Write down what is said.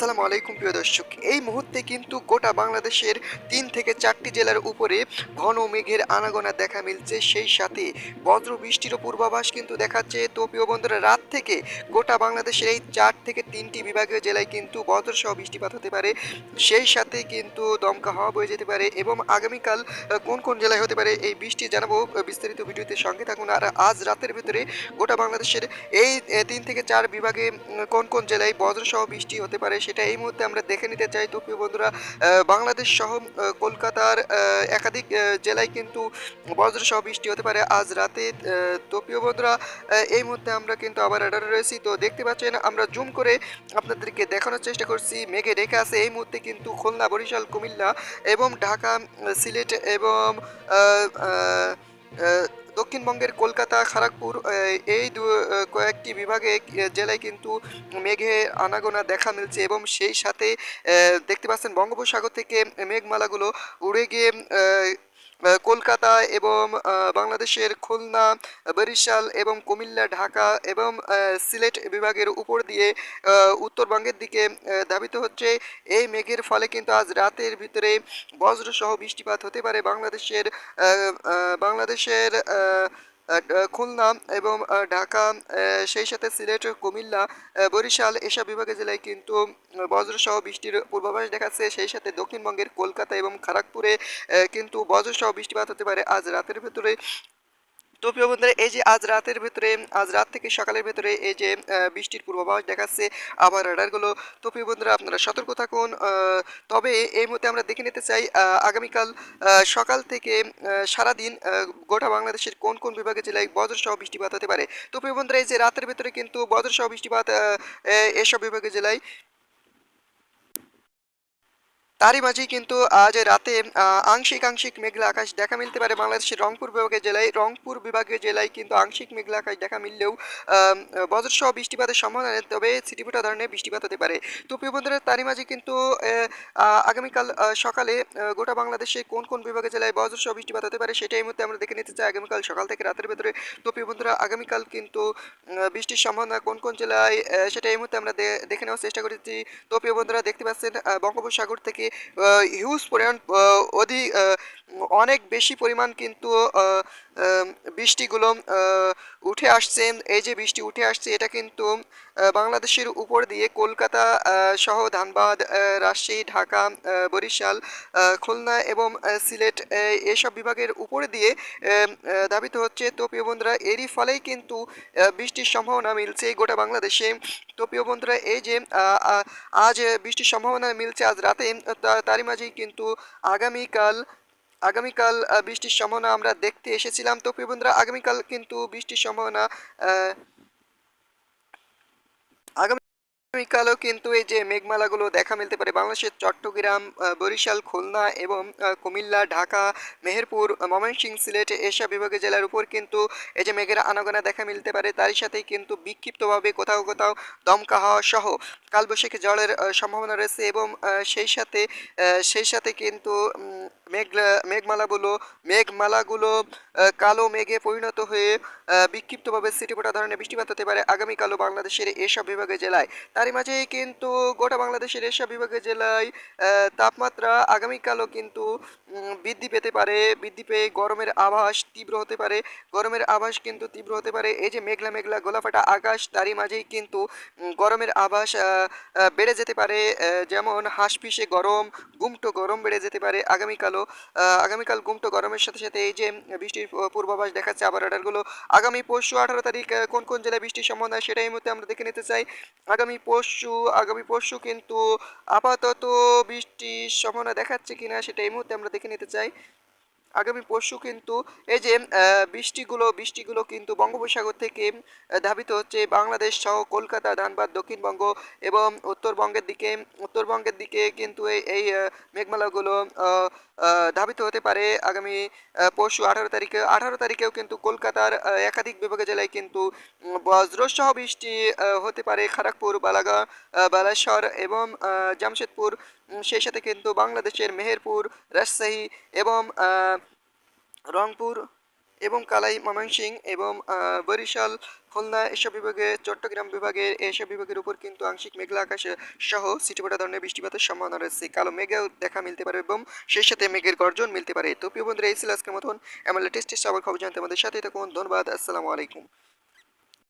আসসালামু আলাইকুম প্রিয় দর্শক। এই মুহূর্তে কিন্তু গোটা বাংলাদেশের তিন থেকে চারটি জেলার উপরে ঘন মেঘের আনাগোনা দেখা মিলছে। সেই সাথে বজ্র বৃষ্টিরও পূর্বাভাস কিন্তু দেখাচ্ছে। তো প্রিয় বন্ধুরা, রাত থেকে গোটা বাংলাদেশের এই চার থেকে তিনটি বিভাগীয় জেলায় কিন্তু বজ্রসহ বৃষ্টিপাত হতে পারে। সেই সাথে কিন্তু দমকা হওয়া বয়ে যেতে পারে এবং আগামীকাল কোন কোন জেলায় হতে পারে এই বৃষ্টি জানাব বিস্তারিত ভিডিওতে সঙ্গে থাকুন। আর আজ রাতের ভিতরে গোটা বাংলাদেশের এই তিন থেকে চার বিভাগে কোন কোন জেলায় বজ্রসহ বৃষ্টি হতে পারে সেটা এই মুহূর্তে আমরা দেখে নিতে চাই। তো প্রিয় বন্ধুরা বাংলাদেশ সহ কলকাতার একাধিক জেলায় কিন্তু বজ্রসহ বৃষ্টি হতে পারে আজ রাতে। তো প্রিয় বন্ধুরা এই মুহূর্তে আমরা কিন্তু আবার অর্ডারে রয়েছি। তো দেখতে পাচ্ছেন, আমরা জুম করে আপনাদেরকে দেখানোর চেষ্টা করছি। মেঘে রেখে আছে এই মুহূর্তে কিন্তু খুলনা, বরিশাল, কুমিল্লা এবং ঢাকা, সিলেট এবং দক্ষিণবঙ্গের কলকাতা খড়গপুর এই কয়েকটি বিভাগে জেলায় কিন্তু মেঘে আনাগোনা দেখা মিলছে এবং সেই সাথে দেখতে পাচ্ছেন বঙ্গোপসাগর থেকে মেঘমালাগুলো উড়ে গিয়ে কলকাতা এবং বাংলাদেশের খুলনা, বরিশাল এবং কুমিল্লা, ঢাকা এবং সিলেট বিভাগের উপর দিয়ে উত্তরবঙ্গের দিকে ধাবিত হচ্ছে। এই মেঘের ফলে কিন্তু আজ রাতের ভিতরে বজ্রসহ বৃষ্টিপাত হতে পারে। বাংলাদেশের বাংলাদেশের খুলনা এবং ঢাকা সেই সাথে সিলেট, কুমিল্লা বরিশাল, এসব বিভাগের জেলায় কিন্তু বজ্রসহ বৃষ্টির পূর্বাভাস দেখাচ্ছে। সেই সাথে দক্ষিণবঙ্গের কলকাতা এবং খড়গপুরে কিন্তু বজ্রসহ বৃষ্টিপাত হতে পারে। আজ রাতের ভেতরে তো প্রিয় বন্ধুরা, এই যে আজ রাতের ভেতরে, আজ রাত থেকে সকালের ভেতরে এই যে বৃষ্টির পূর্বাভাস দেখাচ্ছে আবার রাডারগুলো। তো প্রিয় বন্ধুরা, আপনারা সতর্ক থাকুন। তবে এই মুহূর্তে আমরা দেখে নিতে চাই আগামীকাল সকাল থেকে সারাদিন গোটা বাংলাদেশের কোন কোন বিভাগে জেলায় বজ্রসহ বৃষ্টিপাত হতে পারে? তো প্রিয় বন্ধুরা, এই যে রাতের ভেতরে কিন্তু বজ্রসহ বৃষ্টিপাত এসব বিভাগে জেলায় তারই মাঝেই কিন্তু আজ রাতে আংশিক আংশিক মেঘলা আকাশ দেখা মিলতে পারে বাংলাদেশের রংপুর বিভাগের জেলায়। রংপুর বিভাগীয় জেলায় কিন্তু আংশিক মেঘলা আকাশ দেখা মিললেও বজ্রসহ বৃষ্টিপাতের সম্ভাবনা নেই, তবে ছিটিফোঁটা ধরনের বৃষ্টিপাত হতে পারে। তো প্রিয় বন্ধুরা তারই মাঝে কিন্তু আগামীকাল সকালে গোটা বাংলাদেশে কোন কোন বিভাগের জেলায় বজ্রসহ বৃষ্টিপাত হতে পারে সেটাই মুহূর্তে আমরা দেখে নিতে চাই আগামীকাল সকাল থেকে রাতের ভেতরে। তো প্রিয় বন্ধুরা আগামীকাল কিন্তু বৃষ্টির সম্ভাবনা কোন কোন জেলায় সেটা এই মুহূর্তে আমরা দেখে নেওয়ার চেষ্টা করেছি। তো প্রিয় বন্ধুরা দেখতে পাচ্ছেন বঙ্গোপসাগর থেকে ह्यूज पर अधिक অনেক বেশি পরিমাণ কিন্তু বৃষ্টিগুলো উঠে আসছে। এই যে বৃষ্টি উঠে আসছে, এটা কিন্তু বাংলাদেশের উপর দিয়ে কলকাতা সহ ধানবাদ রাজশাহী, ঢাকা বরিশাল খুলনা এবং সিলেট এসব বিভাগের উপরে দিয়ে ধাবিত হচ্ছে। তো প্রিয় বন্ধুরা, এরই ফলেই কিন্তু বৃষ্টির সম্ভাবনা মিলছে গোটা বাংলাদেশে। তো প্রিয় বন্ধুরা, এই যে আজ বৃষ্টির সম্ভাবনা মিলছে আজ রাতে তারই মাঝেই কিন্তু আগামীকাল আগামীকাল বৃষ্টির সম্ভাবনা আমরা দেখতে এসেছিলাম। তো প্রিয় বন্ধুরা আগামীকাল কিন্তু বৃষ্টির সম্ভাবনা আগামীকালও কিন্তু এই যে মেঘমালাগুলো দেখা মিলতে পারে বাংলাদেশের চট্টগ্রাম বরিশাল খুলনা এবং কুমিল্লা ঢাকা মেহেরপুর আহ, ময়মনসিংহ সিলেট এসব বিভাগীয় জেলার উপর কিন্তু এই যে মেঘের আনাগোনা দেখা মিলতে পারে। তারই সাথেই কিন্তু বিক্ষিপ্তভাবে কোথাও কোথাও দমকা হাওয়া সহ কালবৈশাখী জলের সম্ভাবনা রয়েছে এবং সেই সাথে সেই সাথে কিন্তু মেঘলা, মেঘমালাগুলো মেঘমালাগুলো কালো মেঘে পরিণত হয়ে বিক্ষিপ্তভাবে সিটিপোটা ধরনের বৃষ্টিপাত হতে পারে আগামীকালও বাংলাদেশের এসব বিভাগের জেলায়। তারই মাঝেই কিন্তু গোটা বাংলাদেশের এসব বিভাগের জেলায় তাপমাত্রা আগামীকালও কিন্তু বৃদ্ধি পেতে পারে, বৃদ্ধি পেয়ে গরমের আভাস তীব্র হতে পারে। গরমের আভাস কিন্তু তীব্র হতে পারে। এই যে মেঘলা মেঘলা গোলাফাটা আকাশ, তারই মাঝেই কিন্তু গরমের আভাস বেড়ে যেতে পারে। যেমন হাঁস পিষে গরম, গুমটো গরম বেড়ে যেতে পারে আগামীকালও আহ, আগামীকাল গুমটো গরমের সাথে সাথে এই যে বৃষ্টির পূর্বাভাস দেখাচ্ছে আবার রাডারগুলো আগামী পরশু আঠারো তারিখ কোন কোন জেলায় বৃষ্টির সম্ভাবনা সেটাই মধ্যে আমরা দেখে নিতে চাই। আগামী পরশু আগামী পরশু কিন্তু আপাতত বৃষ্টির সম্ভাবনা দেখাচ্ছে কিনা সেটা এই মুহূর্তে আমরা দেখে নিতে চাই। আগামী পরশু কিন্তু এই যে বৃষ্টিগুলো বৃষ্টিগুলো কিন্তু বঙ্গোপসাগর থেকে ধাবিত হচ্ছে বাংলাদেশ সহ কলকাতা, ধানবাদ, দক্ষিণবঙ্গ এবং উত্তরবঙ্গের দিকে। উত্তরবঙ্গের দিকে কিন্তু এই এই মেঘমালাগুলো ধাবিত হতে পারে আগামী পরশু আঠারো তারিখে। আঠারো তারিখেও কিন্তু কলকাতার একাধিক বিভাগের জেলায় কিন্তু বজ্রসহ বৃষ্টি হতে পারে। খড়গপুর বালাগা বালেশ্বর এবং জামশেদপুর সেই সাথে কিন্তু বাংলাদেশের মেহেরপুর, রাজশাহী এবং রংপুর এবং কালাই ময়মনসিং এবং বরিশাল, খুলনা এসব বিভাগে, চট্টগ্রাম বিভাগের এসব বিভাগের উপর কিন্তু আংশিক মেঘলা আকাশ সহ সিটিপোটা ধরনের বৃষ্টিপাতের সম্ভাবনা রয়েছে। কালো মেঘেও দেখা মিলতে পারে এবং সেই সাথে মেঘের গর্জন মিলতে পারে। তো প্রিয় বন্ধুরা, এই ছিল আজকের মতন। এমন লেটেস্ট খবর জানতে আমাদের সাথে থাকুন। ধন্যবাদ, আসসালামু আলাইকুম।